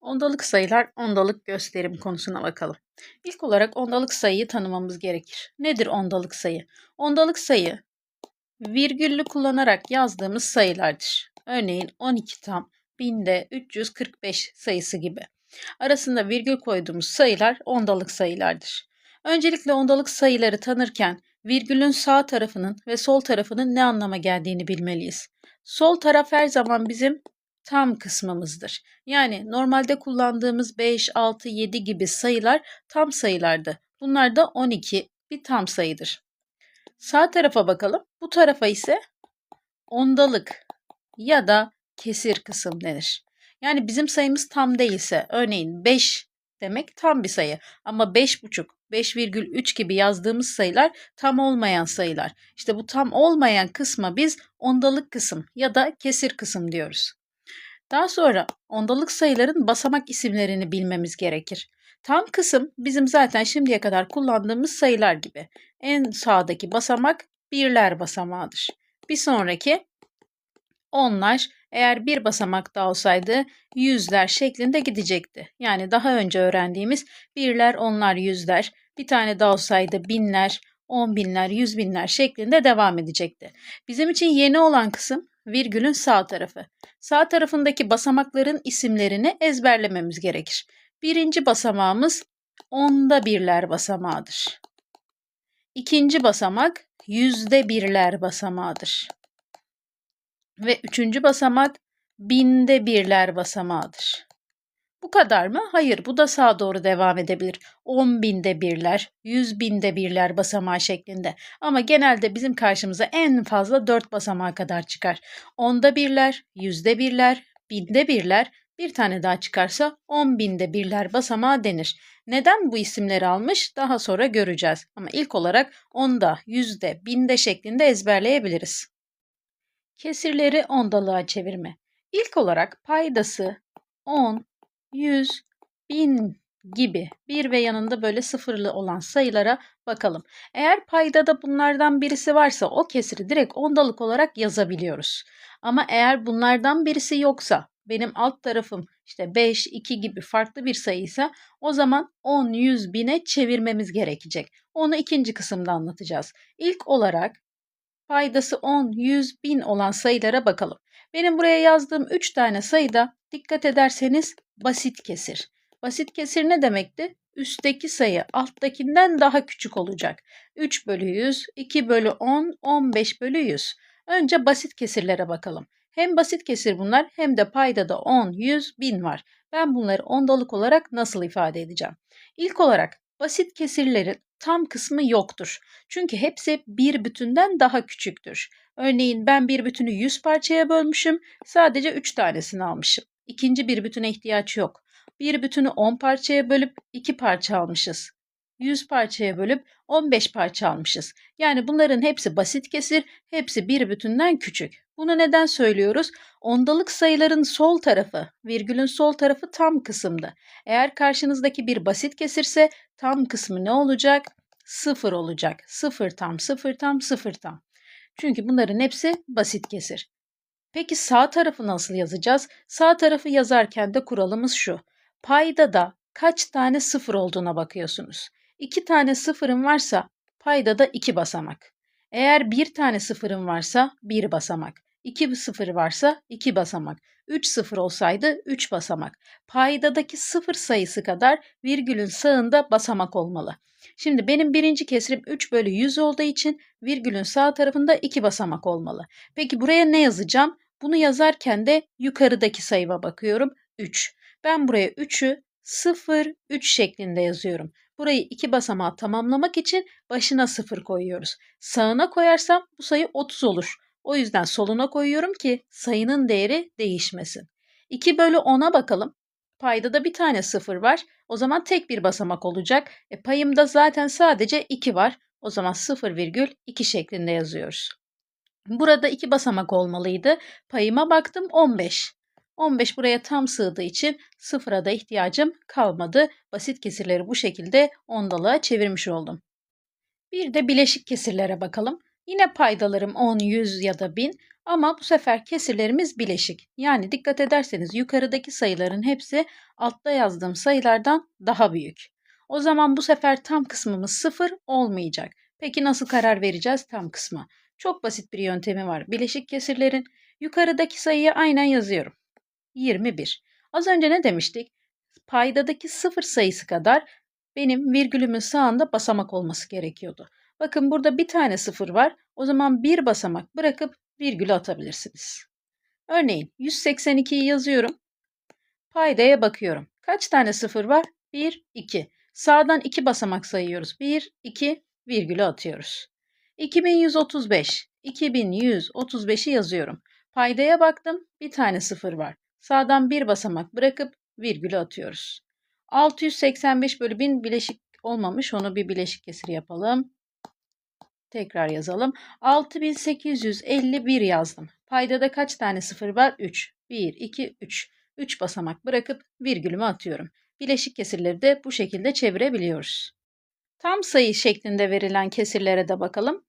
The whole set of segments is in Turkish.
Ondalık sayılar, ondalık gösterim konusuna bakalım. İlk olarak ondalık sayıyı tanımamız gerekir. Nedir ondalık sayı? Ondalık sayı, virgüllü kullanarak yazdığımız sayılardır. Örneğin 12 tam, binde 345 sayısı gibi. Arasında virgül koyduğumuz sayılar ondalık sayılardır. Öncelikle ondalık sayıları tanırken virgülün sağ tarafının ve sol tarafının ne anlama geldiğini bilmeliyiz. Sol taraf her zaman bizim tam kısmımızdır. Yani normalde kullandığımız 5, 6, 7 gibi sayılar tam sayılardı. Bunlar da 12 bir tam sayıdır. Sağ tarafa bakalım. Bu tarafa ise ondalık ya da kesir kısım denir. Yani bizim sayımız tam değilse örneğin 5 demek tam bir sayı ama 5,5, 5,3 gibi yazdığımız sayılar tam olmayan sayılar. İşte bu tam olmayan kısma biz ondalık kısım ya da kesir kısım diyoruz. Daha sonra ondalık sayıların basamak isimlerini bilmemiz gerekir. Tam kısım bizim zaten şimdiye kadar kullandığımız sayılar gibi. En sağdaki basamak birler basamağıdır. Bir sonraki onlar eğer bir basamak daha olsaydı yüzler şeklinde gidecekti. Yani daha önce öğrendiğimiz birler, onlar, yüzler, bir tane daha olsaydı binler, on binler, yüz binler şeklinde devam edecekti. Bizim için yeni olan kısım virgülün sağ tarafı. Sağ tarafındaki basamakların isimlerini ezberlememiz gerekir. Birinci basamağımız onda birler basamağıdır. İkinci basamak yüzde birler basamağıdır. Ve üçüncü basamak binde birler basamağıdır. Bu kadar mı? Hayır, bu da sağa doğru devam edebilir. 10 binde birler, 100 binde birler basamağı şeklinde. Ama genelde bizim karşımıza en fazla 4 basamağa kadar çıkar. Onda birler, yüzde birler, binde birler, bir tane daha çıkarsa 10 binde birler basamağı denir. Neden bu isimleri almış daha sonra göreceğiz. Ama ilk olarak onda, yüzde, binde şeklinde ezberleyebiliriz. Kesirleri ondalığa çevirme. İlk olarak paydası 10, 100, 1000 gibi bir ve yanında böyle sıfırlı olan sayılara bakalım. Eğer paydada bunlardan birisi varsa o kesiri direkt ondalık olarak yazabiliyoruz. Ama eğer bunlardan birisi yoksa benim alt tarafım işte 5, 2 gibi farklı bir sayıysa o zaman 10, 100, 1000'e çevirmemiz gerekecek. Onu ikinci kısımda anlatacağız. İlk olarak paydası 10, 100, 1000 olan sayılara bakalım. Benim buraya yazdığım 3 tane sayıda dikkat ederseniz basit kesir. Basit kesir ne demekti? Üstteki sayı alttakinden daha küçük olacak. 3 bölü 100, 2 bölü 10, 15 bölü 100. Önce basit kesirlere bakalım. Hem basit kesir bunlar hem de paydada 10, 100, 1000 var. Ben bunları ondalık olarak nasıl ifade edeceğim? İlk olarak basit kesirlerin tam kısmı yoktur. Çünkü hepsi bir bütünden daha küçüktür. Örneğin ben bir bütünü 100 parçaya bölmüşüm, sadece 3 tanesini almışım. İkinci bir bütüne ihtiyaç yok. Bir bütünü 10 parçaya bölüp 2 parça almışız. 100 parçaya bölüp 15 parça almışız. Yani bunların hepsi basit kesir, hepsi bir bütünden küçük. Bunu neden söylüyoruz? Ondalık sayıların sol tarafı, virgülün sol tarafı tam kısımda. Eğer karşınızdaki bir basit kesirse tam kısmı ne olacak? Sıfır olacak. Sıfır tam, sıfır tam, sıfır tam. Çünkü bunların hepsi basit kesir. Peki sağ tarafı nasıl yazacağız? Sağ tarafı yazarken de kuralımız şu. Payda da kaç tane sıfır olduğuna bakıyorsunuz. İki tane sıfırın varsa payda da iki basamak. Eğer bir tane sıfırın varsa bir basamak. 2 sıfır varsa 2 basamak. 3 sıfır olsaydı 3 basamak. Paydadaki sıfır sayısı kadar virgülün sağında basamak olmalı. Şimdi benim birinci kesrim 3 bölü 100 olduğu için virgülün sağ tarafında 2 basamak olmalı. Peki buraya ne yazacağım? Bunu yazarken de yukarıdaki sayıma bakıyorum. 3. Ben buraya 3'ü 0, 3 şeklinde yazıyorum. Burayı iki basamağı tamamlamak için başına 0 koyuyoruz. Sağına koyarsam bu sayı 30 olur. O yüzden soluna koyuyorum ki sayının değeri değişmesin. 2 bölü 10'a bakalım. Payda da bir tane sıfır var. O zaman tek bir basamak olacak. E, payımda zaten sadece 2 var. O zaman 0,2 şeklinde yazıyoruz. Burada iki basamak olmalıydı. Payıma baktım 15. 15 buraya tam sığdığı için sıfıra da ihtiyacım kalmadı. Basit kesirleri bu şekilde ondalığa çevirmiş oldum. Bir de bileşik kesirlere bakalım. Yine paydalarım 10, 100 ya da 1000 ama bu sefer kesirlerimiz bileşik. Yani dikkat ederseniz yukarıdaki sayıların hepsi altta yazdığım sayılardan daha büyük. O zaman bu sefer tam kısmımız 0 olmayacak. Peki nasıl karar vereceğiz tam kısma? Çok basit bir yöntemi var. Bileşik kesirlerin yukarıdaki sayıyı aynen yazıyorum. 21. Az önce ne demiştik? Paydadaki sıfır sayısı kadar benim virgülümün sağında basamak olması gerekiyordu. Bakın burada bir tane sıfır var. O zaman bir basamak bırakıp virgül atabilirsiniz. Örneğin 182'yi yazıyorum. Paydaya bakıyorum. Kaç tane sıfır var? 1, 2. Sağdan 2 basamak sayıyoruz. 1, 2, virgülü atıyoruz. 2135. 2135'i yazıyorum. Paydaya baktım. Bir tane sıfır var. Sağdan bir basamak bırakıp virgülü atıyoruz. 685 bölü 1000 bileşik olmamış. Onu bir bileşik kesir yapalım. Tekrar yazalım. 6851 yazdım. Paydada kaç tane sıfır var? 3. 1, 2, 3. 3 basamak bırakıp virgülümü atıyorum. Bileşik kesirleri de bu şekilde çevirebiliyoruz. Tam sayı şeklinde verilen kesirlere de bakalım.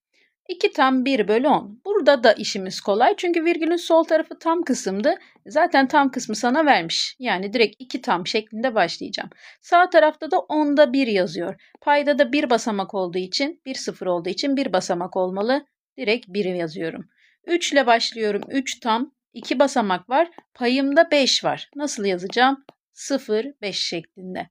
2 tam 1 bölü 10. Burada da işimiz kolay çünkü virgülün sol tarafı tam kısımdı. Zaten tam kısmı sana vermiş. Yani direkt 2 tam şeklinde başlayacağım. Sağ tarafta da 10'da 1 yazıyor. Payda da 1 basamak olduğu için, 1 sıfır olduğu için 1 basamak olmalı. Direkt 1 yazıyorum. 3 ile başlıyorum. 3 tam. 2 basamak var. Payımda 5 var. Nasıl yazacağım? 0, 5 şeklinde.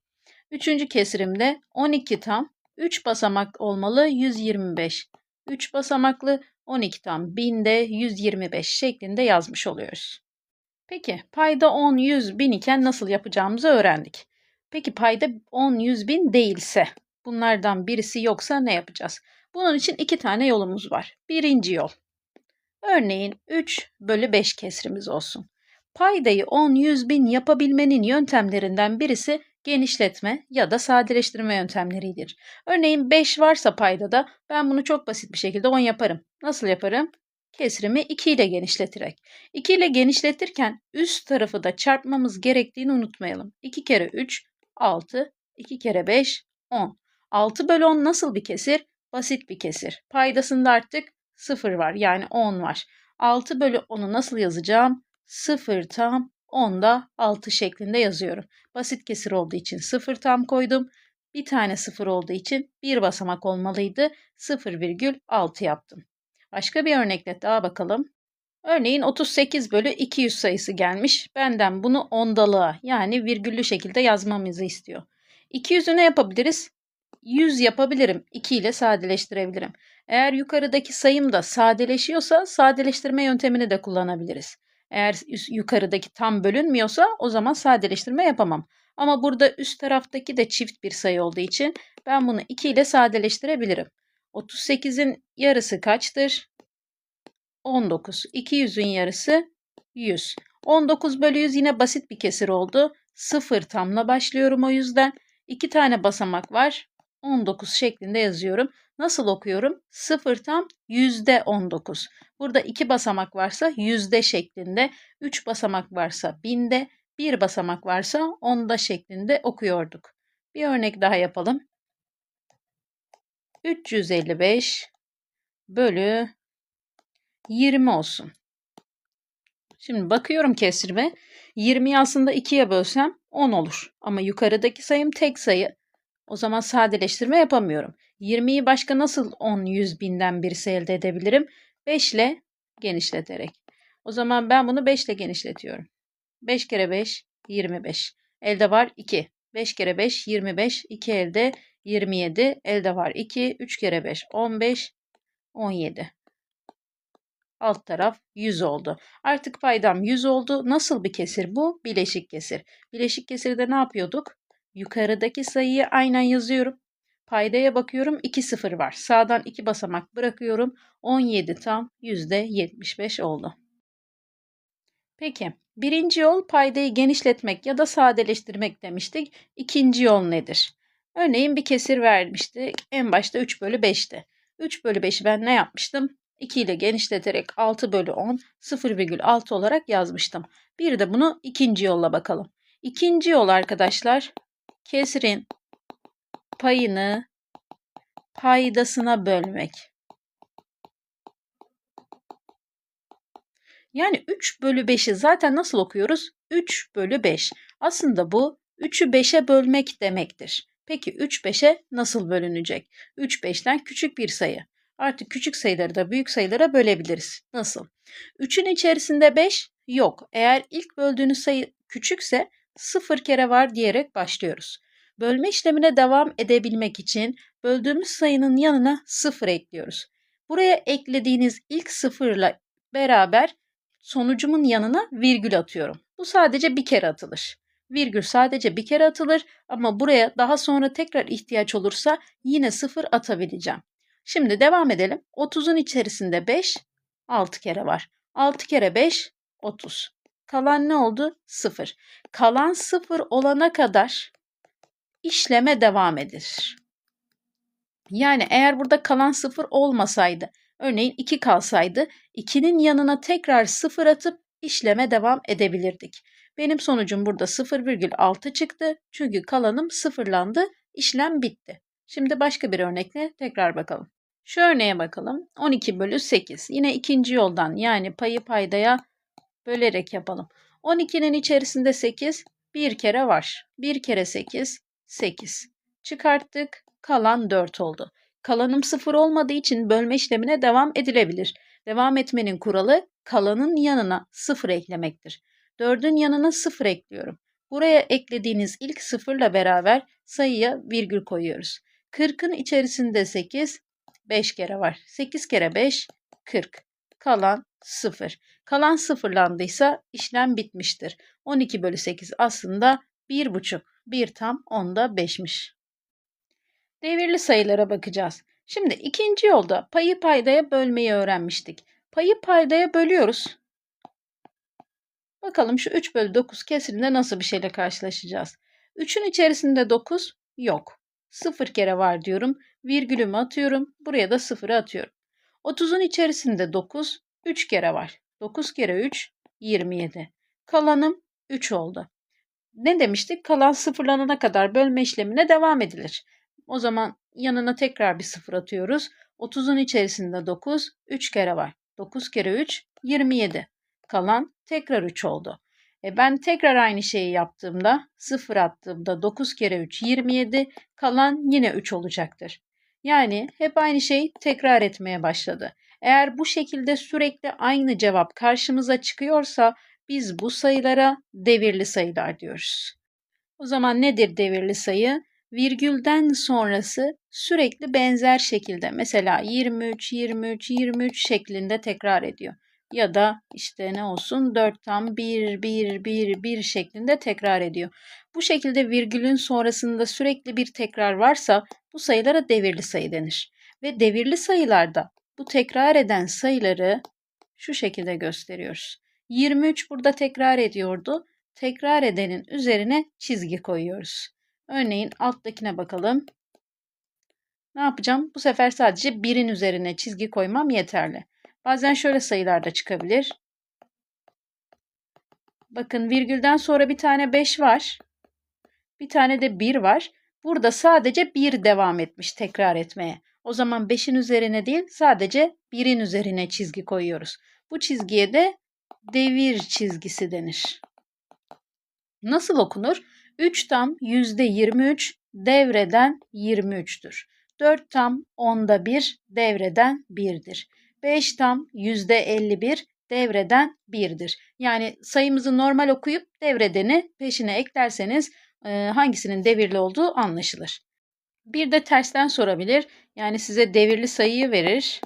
Üçüncü kesirimde 12 tam. 3 basamak olmalı 125. 3 basamaklı 12 tam 1000'de 125 şeklinde yazmış oluyoruz. Peki payda 10, 100, 1000 iken nasıl yapacağımızı öğrendik. Peki payda 10, 100, 1000 değilse bunlardan birisi yoksa ne yapacağız? Bunun için iki tane yolumuz var. Birinci yol. Örneğin 3 bölü 5 kesrimiz olsun. Paydayı 10, 100, 1000 yapabilmenin yöntemlerinden birisi genişletme ya da sadeleştirme yöntemleridir. Örneğin 5 varsa paydada ben bunu çok basit bir şekilde 10 yaparım. Nasıl yaparım? Kesrimi 2 ile genişleterek. 2 ile genişletirken üst tarafı da çarpmamız gerektiğini unutmayalım. 2 kere 3, 6, 2 kere 5, 10. 6 bölü 10 nasıl bir kesir? Basit bir kesir. Paydasında artık 0 var yani 10 var. 6 bölü 10'u nasıl yazacağım? 0 tam 10'da 6 şeklinde yazıyorum. Basit kesir olduğu için 0 tam koydum. Bir tane 0 olduğu için bir basamak olmalıydı. 0,6 yaptım. Başka bir örnekle daha bakalım. Örneğin 38 bölü 200 sayısı gelmiş. Benden bunu ondalığa yani virgüllü şekilde yazmamızı istiyor. 200'ü ne yapabiliriz? 100 yapabilirim. 2 ile sadeleştirebilirim. Eğer yukarıdaki sayım da sadeleşiyorsa sadeleştirme yöntemini de kullanabiliriz. Eğer yukarıdaki tam bölünmüyorsa o zaman sadeleştirme yapamam. Ama burada üst taraftaki de çift bir sayı olduğu için ben bunu 2 ile sadeleştirebilirim. 38'in yarısı kaçtır? 19. 200'ün yarısı 100. 19 bölü 100 yine basit bir kesir oldu. 0 tamla başlıyorum o yüzden. 2 tane basamak var. 19 şeklinde yazıyorum. Nasıl okuyorum? 0 tam yüzde 19. Burada 2 basamak varsa yüzde şeklinde, 3 basamak varsa binde, 1 basamak varsa onda şeklinde okuyorduk. Bir örnek daha yapalım. 355 bölü 20 olsun. Şimdi bakıyorum kesrime. 20'yi aslında 2'ye bölsem 10 olur. Ama yukarıdaki sayım tek sayı. O zaman sadeleştirme yapamıyorum. 20'yi başka nasıl 10, 100 binden birisi elde edebilirim? 5 ile genişleterek. O zaman ben bunu 5 ile genişletiyorum. 5 kere 5, 25. Elde var 2. 5 kere 5, 25. 2 elde 27. Elde var 2. 3 kere 5, 15. 17. Alt taraf 100 oldu. Artık paydam 100 oldu. Nasıl bir kesir bu? Bileşik kesir. Bileşik kesirde ne yapıyorduk? Yukarıdaki sayıyı aynen yazıyorum. Paydaya bakıyorum 2 sıfır var. Sağdan 2 basamak bırakıyorum. 17 tam %75 oldu. Peki birinci yol paydayı genişletmek ya da sadeleştirmek demiştik. İkinci yol nedir? Örneğin bir kesir vermişti. En başta 3 bölü 5'ti. 3 bölü 5'i ben ne yapmıştım? 2 ile genişleterek 6 bölü 10 0,6 olarak yazmıştım. Bir de bunu ikinci yolla bakalım. İkinci yol arkadaşlar kesrin payını paydasına bölmek. Yani 3 bölü 5'i zaten nasıl okuyoruz? 3 bölü 5. Aslında bu 3'ü 5'e bölmek demektir. Peki 3 5'e nasıl bölünecek? 3 5'ten küçük bir sayı. Artık küçük sayıları da büyük sayılara bölebiliriz. Nasıl? 3'ün içerisinde 5 yok. Eğer ilk böldüğünüz sayı küçükse 0 kere var diyerek başlıyoruz. Bölme işlemine devam edebilmek için böldüğümüz sayının yanına 0 ekliyoruz. Buraya eklediğiniz ilk sıfırla beraber sonucumun yanına virgül atıyorum. Bu sadece bir kere atılır. Virgül sadece bir kere atılır ama buraya daha sonra tekrar ihtiyaç olursa yine sıfır atabileceğim. Şimdi devam edelim. 30'un içerisinde 5, 6 kere var. 6 kere 5, 30. Kalan ne oldu? 0. Kalan 0 olana kadar işleme devam edilir. Yani eğer burada kalan 0 olmasaydı, örneğin 2 kalsaydı, 2'nin yanına tekrar 0 atıp işleme devam edebilirdik. Benim sonucum burada 0,6 çıktı. Çünkü kalanım sıfırlandı. İşlem bitti. Şimdi başka bir örnekle tekrar bakalım. Şu örneğe bakalım. 12 bölü 8. Yine ikinci yoldan yani payı paydaya bölerek yapalım. 12'nin içerisinde 8 bir kere var. 1 kere 8 8. Çıkarttık. Kalan 4 oldu. Kalanım 0 olmadığı için bölme işlemine devam edilebilir. Devam etmenin kuralı kalanın yanına 0 eklemektir. 4'ün yanına 0 ekliyorum. Buraya eklediğiniz ilk sıfırla beraber sayıya virgül koyuyoruz. 40'ın içerisinde 8, 5 kere var. 8 kere 5, 40. Kalan 0. Kalan sıfırlandıysa işlem bitmiştir. 12 bölü 8 aslında 1,5. 1 tam onda 5'miş. Devirli sayılara bakacağız. Şimdi ikinci yolda payı paydaya bölmeyi öğrenmiştik. Payı paydaya bölüyoruz. Bakalım şu 3 bölü 9 kesiminde nasıl bir şeyle karşılaşacağız. 3'ün içerisinde 9 yok. 0 kere var diyorum. Virgülümü atıyorum. Buraya da 0'ı atıyorum. 30'un içerisinde 9 3 kere var. 9 kere 3 27. Kalanım 3 oldu. Ne demiştik? Kalan sıfırlanana kadar bölme işlemine devam edilir. O zaman yanına tekrar bir sıfır atıyoruz. 30'un içerisinde 9 3 kere var. 9 kere 3 27. Kalan tekrar 3 oldu. E ben tekrar aynı şeyi yaptığımda 0 attığımda 9 kere 3 27 kalan yine 3 olacaktır. Yani hep aynı şey tekrar etmeye başladı. Eğer bu şekilde sürekli aynı cevap karşımıza çıkıyorsa biz bu sayılara devirli sayılar diyoruz. O zaman nedir devirli sayı? Virgülden sonrası sürekli benzer şekilde mesela 23, 23, 23 şeklinde tekrar ediyor ya da işte ne olsun 4 tam 1 1 1 1 şeklinde tekrar ediyor. Bu şekilde virgülün sonrasında sürekli bir tekrar varsa bu sayılara devirli sayı denir. Ve devirli sayılarda bu tekrar eden sayıları şu şekilde gösteriyoruz. 23 burada tekrar ediyordu. Tekrar edenin üzerine çizgi koyuyoruz. Örneğin alttakine bakalım. Ne yapacağım? Bu sefer sadece birin üzerine çizgi koymam yeterli. Bazen şöyle sayılar da çıkabilir. Bakın virgülden sonra bir tane 5 var. Bir tane de 1 var. Burada sadece 1 devam etmiş tekrar etmeye. O zaman 5'in üzerine değil sadece 1'in üzerine çizgi koyuyoruz. Bu çizgiye de devir çizgisi denir. Nasıl okunur? 3 tam %23 devreden 23'tür. 4 tam onda 1 devreden 1'dir. 5 tam %51 devreden 1'dir. Yani sayımızı normal okuyup devredeni peşine eklerseniz hangisinin devirli olduğu anlaşılır. Bir de tersten sorabilir. Yani size devirli sayıyı verir.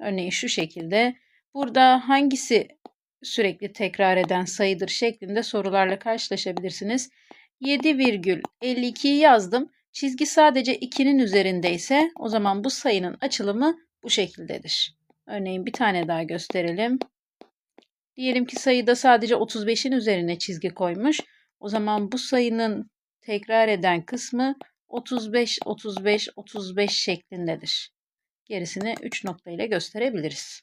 Örneğin şu şekilde. Burada hangisi sürekli tekrar eden sayıdır şeklinde sorularla karşılaşabilirsiniz. 7,52'yi yazdım. Çizgi sadece 2'nin üzerindeyse o zaman bu sayının açılımı bu şekildedir. Örneğin bir tane daha gösterelim. Diyelim ki sayıda sadece 35'in üzerine çizgi koymuş. O zaman bu sayının tekrar eden kısmı 35, 35, 35 şeklindedir. Gerisini 3 nokta ile gösterebiliriz.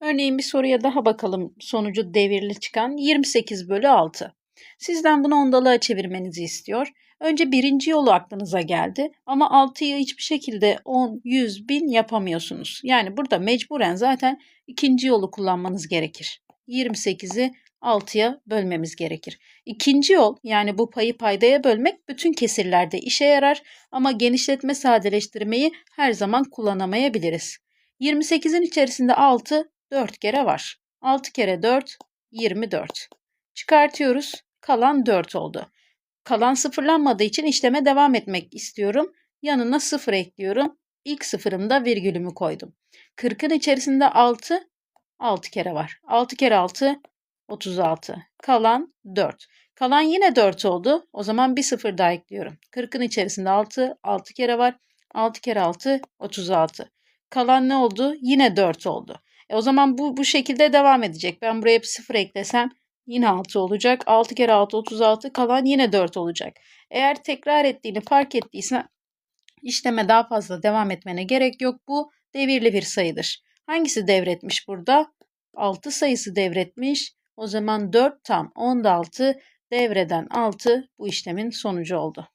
Örneğin bir soruya daha bakalım sonucu devirli çıkan 28 bölü 6. Sizden bunu ondalığa çevirmenizi istiyor. Önce birinci yolu aklınıza geldi ama 6'yı hiçbir şekilde 10, 100, 1000 yapamıyorsunuz. Yani burada mecburen zaten ikinci yolu kullanmanız gerekir. 28'i 6'ya bölmemiz gerekir. İkinci yol yani bu payı paydaya bölmek bütün kesirlerde işe yarar ama genişletme sadeleştirmeyi her zaman kullanamayabiliriz. 28'in içerisinde 6 4 kere var. 6 kere 4 24. Çıkartıyoruz. Kalan 4 oldu. Kalan sıfırlanmadığı için işleme devam etmek istiyorum. Yanına 0 ekliyorum. İlk sıfırımda virgülümü koydum. 40'ın içerisinde 6 6 kere var. 6 kere 6 36. Kalan 4. Kalan yine 4 oldu. O zaman bir sıfır daha ekliyorum. 40'ın içerisinde 6 6 kere var. 6 kere 6 36. Kalan ne oldu? Yine 4 oldu. E o zaman bu bu şekilde devam edecek. Ben buraya bir sıfır eklesem yine 6 olacak. 6 kere 6 36 kalan yine 4 olacak. Eğer tekrar ettiğini fark ettiysen işleme daha fazla devam etmene gerek yok. Bu devirli bir sayıdır. Hangisi devretmiş burada? 6 sayısı devretmiş. O zaman 4 tam 10'da 6 devreden 6 bu işlemin sonucu oldu.